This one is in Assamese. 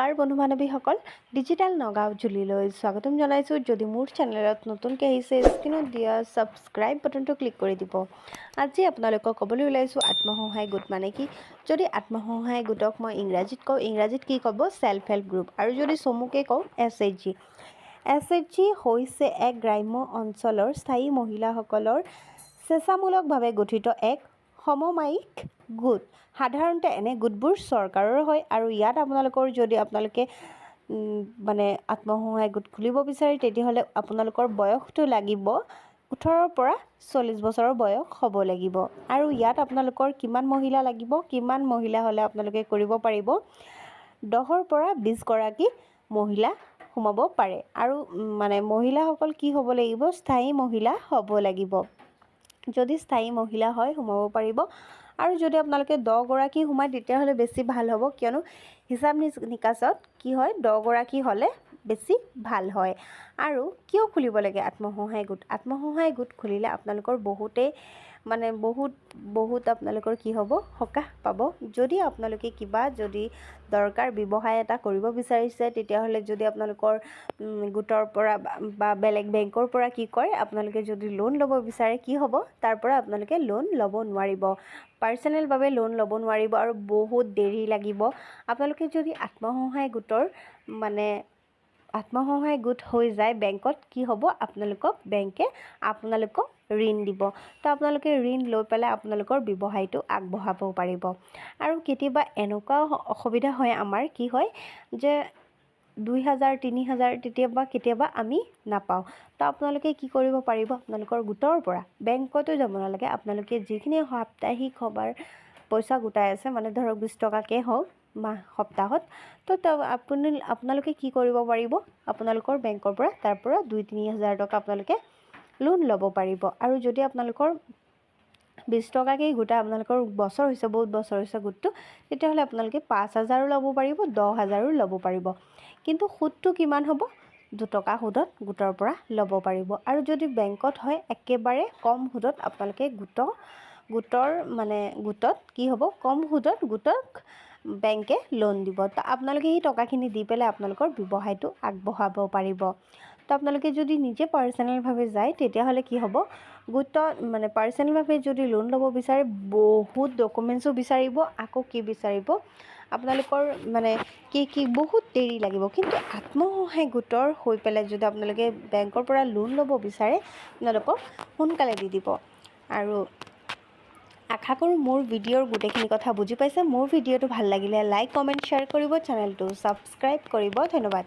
নমস্কাৰ বন্ধু বান্ধৱীসকল। ডিজিটেল নগাঁও জুলিলৈ স্বাগতম জনাইছোঁ। যদি মোৰ চেনেলত নতুনকৈ আহিছে স্ক্ৰীণত দিয়া ছাবস্ক্ৰাইব বাটনটো ক্লিক কৰি দিব। আজি আপোনালোকক ক'বলৈ ওলাইছোঁ আত্মসহায়ক গোট মানে কি? যদি আত্মসহায়ক গোটক মই ইংৰাজীত কওঁ ইংৰাজীত কি ক'ব? ছেল্ফ হেল্প গ্ৰুপ আৰু যদি চমুকৈ কওঁ S H G S H G হৈছে এক গ্ৰাম্য অঞ্চলৰ স্থায়ী মহিলাসকলৰ স্বেচ্ছামূলকভাৱে গঠিত এক সমমায়িক গোট সাধাৰণতে এনে গোটবোৰ চৰকাৰৰ হয় আৰু ইয়াত আপোনালোকৰ যদি আপোনালোকে মানে আত্মসহায়ক গোট খুলিব বিচাৰে তেতিয়াহ'লে আপোনালোকৰ বয়সটো লাগিব ওঠৰৰ পৰা চল্লিছ বছৰৰ বয়স হ'ব লাগিব। আৰু ইয়াত আপোনালোকৰ কিমান মহিলা লাগিব কিমান মহিলা হ'লে আপোনালোকে কৰিব পাৰিব? দহৰ পৰা বিছগৰাকী মহিলা সোমাব পাৰে। আৰু মানে মহিলাসকল কি হ'ব লাগিব? স্থায়ী মহিলা হ'ব লাগিব। যদি স্থায়ী মহিলা হয় সোমাব পাৰিব। আৰু যদি আপোনালোকে দহগৰাকী সোমায় তেতিয়াহ'লে বেছি ভাল হ'ব। কিয়নো হিচাপ নিকাচত কি হয় দহগৰাকী হ'লে বেছি ভাল হয়। আৰু কিয় খুলিব লাগে আত্মসহায়ক গোট? আত্মসহায়ক গোট খুলিলে আপোনালোকৰ বহুতেই মানে বহুত বহুত আপোনালোকৰ কি হ'ব? সকাহ পাব। যদি আপোনালোকে কিবা যদি দৰকাৰ ব্যৱসায় এটা কৰিব বিচাৰিছে তেতিয়াহ'লে যদি আপোনালোকৰ গোটৰ পৰা বা- বা বেলেগ বেংকৰ পৰা কি কৰে আপোনালোকে যদি লোন ল'ব বিচাৰে কি হ'ব? তাৰ পৰা আপোনালোকে লোন ল'ব নোৱাৰিব। পাৰ্চনেলভাৱে লোন ল'ব নোৱাৰিব আৰু বহুত দেৰি লাগিব। আপোনালোকে যদি আত্মসহায়ক গোটৰ মানে আত্মসহায়ক গোট হৈ যায় বেংকত কি হ'ব? আপোনালোকক বেংকে আপোনালোকক ঋণ দিব। তো আপোনালোকে ঋণ লৈ পেলাই আপোনালোকৰ ব্যৱসায়টো আগবঢ়াব পাৰিব। আৰু কেতিয়াবা এনেকুৱাও অসুবিধা হয় আমাৰ কি হয় যে দুই হাজাৰ তিনি হাজাৰ কেতিয়াবা কেতিয়াবা আমি নাপাওঁ। তো আপোনালোকে কি কৰিব পাৰিব? আপোনালোকৰ গোটৰ পৰা। বেংকতো যাব নালাগে। আপোনালোকে যিখিনি সাপ্তাহিক সভাৰ পইচা গোটাই আছে মানে ধৰক বিছ টকাকৈ হওক মাহ সপ্তাহত। তো আপুনি আপোনালোকে কি কৰিব পাৰিব? আপোনালোকৰ বেংকৰ পৰা তাৰ পৰা দুই তিনি হাজাৰ টকা আপোনালোকে লোন ল'ব পাৰিব। আৰু যদি আপোনালোকৰ বিছ টকাকেই গোটাই আপোনালোকৰ বছৰ হৈছে বহুত বছৰ হৈছে গোটটো তেতিয়াহ'লে আপোনালোকে পাঁচ হাজাৰো ল'ব পাৰিব দহ হাজাৰো ল'ব পাৰিব। কিন্তু সুদটো কিমান হ'ব? দুটকা সুদত গোটৰ পৰা ল'ব পাৰিব। আৰু যদি বেংকত হয় একেবাৰে কম সুদত আপোনালোকে গোট গোটৰ মানে গোটত কি হ'ব? কম সুদত গোটক বেংকে লোন দিব। তো আপোনালোকে সেই টকাখিনি দি পেলাই আপোনালোকৰ ব্যৱসায়টো আগবঢ়াব পাৰিব। তো আপোনালোকে যদি নিজে পাৰ্চনেলভাৱে যায় তেতিয়াহ'লে কি হ'ব? গোটত মানে পাৰ্চনেলভাৱে যদি লোন ল'ব বিচাৰে বহুত ডকুমেণ্টছো বিচাৰিব আকৌ কি বিচাৰিব? আপোনালোকৰ মানে কি কি বহুত দেৰি লাগিব। কিন্তু আত্মসহায়ক গোটৰ হৈ পেলাই যদি আপোনালোকে বেংকৰ পৰা লোন ল'ব বিচাৰে আপোনালোকক সোনকালে দি দিব। আৰু আশা কৰোঁ মোৰ ভিডিঅ'ৰ গোটেইখিনি কথা বুজি পাইছে। মোৰ ভিডিঅ'টো ভালো লাগিলে লাইক কমেণ্ট শ্বেয়াৰ কৰিব। চেনেলটো ছাবস্ক্ৰাইব কৰিব। ধন্যবাদ।